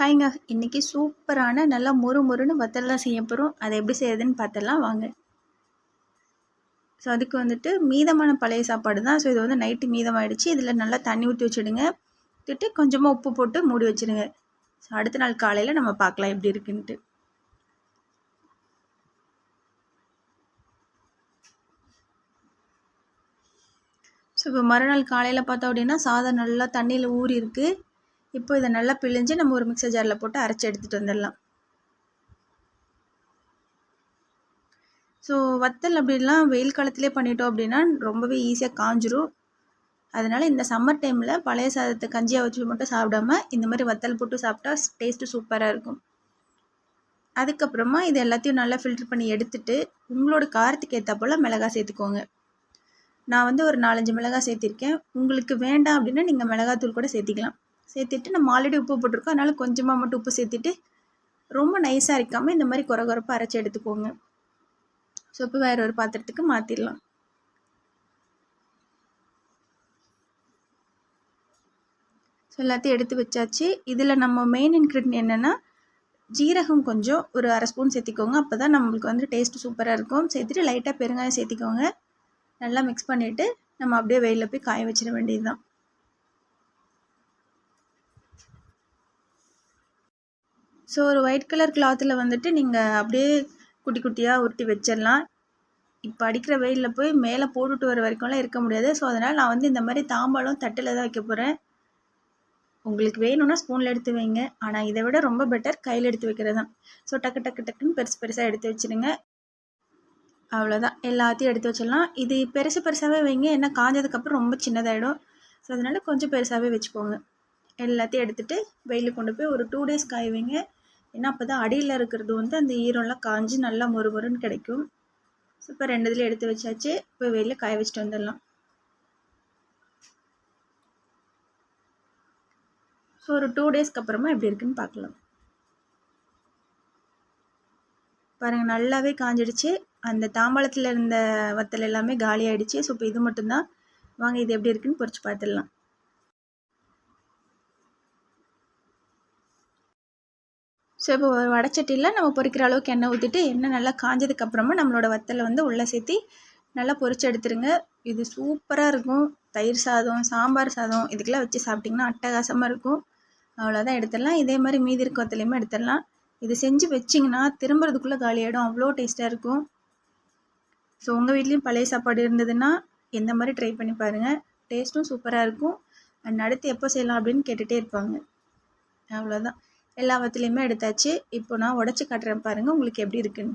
ஹாய்ங்க. இன்றைக்கி சூப்பரான நல்லா மொறு மொறுன்னு வத்தல் தான் செய்ய போகிறோம் அதை எப்படி செய்யறதுன்னு பார்த்தலாம் வாங்க. ஸோ அதுக்கு வந்துட்டு மீதமான பழைய சாப்பாடு தான். ஸோ இது வந்து நைட்டு மீதமாகிடுச்சு இதில் நல்லா தண்ணி ஊற்றி வச்சுடுங்க. விட்டுட்டு கொஞ்சமாக உப்பு போட்டு மூடி வச்சுடுங்க. ஸோ அடுத்த நாள் காலையில் நம்ம பார்க்கலாம் எப்படி இருக்குன்ட்டு. ஸோ இப்போ மறுநாள் காலையில் பார்த்தோம் அப்படின்னா சாதம் நல்லா தண்ணியில் ஊறி இருக்குது இப்போ இதை நல்லா பிழிஞ்சு நம்ம ஒரு மிக்சர் ஜாரில் போட்டு அரைச்சி எடுத்துகிட்டு வந்துடலாம். ஸோ வத்தல் அப்படிலாம் வெயில் காலத்திலே பண்ணிட்டோம் அப்படின்னா ரொம்பவே ஈஸியாக காஞ்சிரும். அதனால் இந்த சம்மர் டைமில் பழைய சாதத்தை கஞ்சியாக வச்சு மட்டும் சாப்பிடாம இந்த மாதிரி வத்தல் போட்டு சாப்பிட்டா டேஸ்ட்டு சூப்பராக இருக்கும். அதுக்கப்புறமா இது எல்லாத்தையும் நல்லா ஃபில்டர் பண்ணி எடுத்துட்டு உங்களோட காரத்துக்கு ஏற்ற போல் மிளகாய் சேர்த்துக்கோங்க. நான் வந்து ஒரு நாலஞ்சு மிளகாய் சேர்த்திருக்கேன். உங்களுக்கு வேண்டாம் அப்படின்னா நீங்கள் மிளகாத்தூள் கூட சேர்த்திக்கலாம். சேர்த்துட்டு நம்ம ஆல்ரெடி உப்பு போட்டிருக்கோம். அதனால் கொஞ்சமாக மட்டும் உப்பு சேர்த்துட்டு ரொம்ப நைஸாக இருக்காமல் இந்த மாதிரி குறை குறைப்பாக அரைச்சி எடுத்துக்கோங்க. ஸோ இப்போ வேறு ஒரு பாத்திரத்துக்கு மாற்றிடலாம் ஸோ எல்லாத்தையும் எடுத்து வச்சாச்சு. இதில் நம்ம மெயின் இன்க்ரீடியன்ட் என்னென்னா ஜீரகம் கொஞ்சம் ஒரு அரை ஸ்பூன் சேர்த்திக்கோங்க. அப்போ தான் நம்மளுக்கு வந்து டேஸ்ட்டு சூப்பராக இருக்கும். சேர்த்துட்டு லைட்டாக பெருங்காயம் சேர்த்திக்கோங்க. நல்லா மிக்ஸ் பண்ணிவிட்டு நம்ம அப்படியே வெயிலில் போய் காய வச்சிட வேண்டியது தான் ஸோ ஒரு ஒயிட் கலர் கிளாத்தில் வந்துட்டு நீங்கள் அப்படியே குட்டி குட்டியாக உருட்டி வச்சிடலாம். இப்போ அடிக்கிற வெயிலில் போய் மேலே போட்டுட்டு வர வரைக்கும்லாம் இருக்க முடியாது. ஸோ அதனால் நான் வந்து இந்த மாதிரி தாம்பாளம் தட்டில் தான் வைக்க போகிறேன் உங்களுக்கு வேணும்னா ஸ்பூனில் எடுத்து வைங்க. ஆனால் இதை விட ரொம்ப பெட்டர் கையில் எடுத்து வைக்கிறது தான். ஸோ டக்கு டக்கு டக்குன்னு பெருசு பெருசாக எடுத்து வச்சுருங்க. அவ்வளோதான் எல்லாத்தையும் எடுத்து வச்சிடலாம். இது பெருசு பெருசாகவே வைங்க. ஏன்னா காஞ்சதுக்கப்புறம் ரொம்ப சின்னதாகிடும் ஸோ அதனால் கொஞ்சம் பெருசாகவே வச்சுக்கோங்க. எல்லாத்தையும் எடுத்துகிட்டு வெயிலில் கொண்டு போய் ஒரு டூ டேஸ் காய் வைங்க. ஏன்னா அப்போ தான் அடியில் இருக்கிறது வந்து அந்த ஈரம்லாம் காஞ்சி நல்லா மொறு மொறுன்னு கிடைக்கும். ஸோ இப்போ ரெண்டு இதில் எடுத்து வச்சாச்சு. இப்போ வெளியில் காய வச்சுட்டு வந்துடலாம். ஸோ ஒரு டூ டேஸ்க்கு அப்புறமா எப்படி இருக்குன்னு பார்க்கலாம். பாருங்கள் நல்லாவே காஞ்சிடுச்சு. அந்த தாம்பாளத்தில் இருந்த வத்தல் எல்லாமே காலி ஆகிடுச்சு ஸோ இப்போ இது மட்டும்தான். வாங்க இது எப்படி இருக்குன்னு பொறிச்சு பார்த்துடலாம். ஸோ இப்போ ஒரு வடச்சட்டியில் நம்ம பொறிக்கிற அளவுக்கு எண்ணெய் ஊற்றிட்டு எண்ணெய் நல்லா காஞ்சதுக்கப்புறமா நம்மளோட வத்தலை வந்து உள்ளே சேர்த்தி நல்லா பொறிச்சு எடுத்துருங்க. இது சூப்பராக இருக்கும். தயிர் சாதம் சாம்பார் சாதம் இதுக்கெல்லாம் வச்சு சாப்பிட்டிங்கன்னா அட்டகாசமாக இருக்கும். அவ்வளோதான் எடுத்துடலாம். இதே மாதிரி மீதி இருக்க வத்தலையுமே எடுத்துடலாம். இது செஞ்சு வச்சிங்கன்னா திரும்புறதுக்குள்ளே காலியாகிடும் அவ்வளோ டேஸ்ட்டாக இருக்கும். ஸோ உங்கள் வீட்லேயும் பழைய சாப்பாடு இருந்ததுன்னா எந்த மாதிரி ட்ரை பண்ணி பாருங்கள் டேஸ்ட்டும் சூப்பராக இருக்கும். அண்ட் அடுத்து எப்போ செய்யலாம் அப்படின்னு கேட்டுகிட்டே இருப்பாங்க. அவ்வளோதான் எல்லா வத்திலையுமே எடுத்தாச்சு. இப்போ நான் உடச்சி காட்டுறேன் பாருங்கள் உங்களுக்கு எப்படி இருக்குன்னு.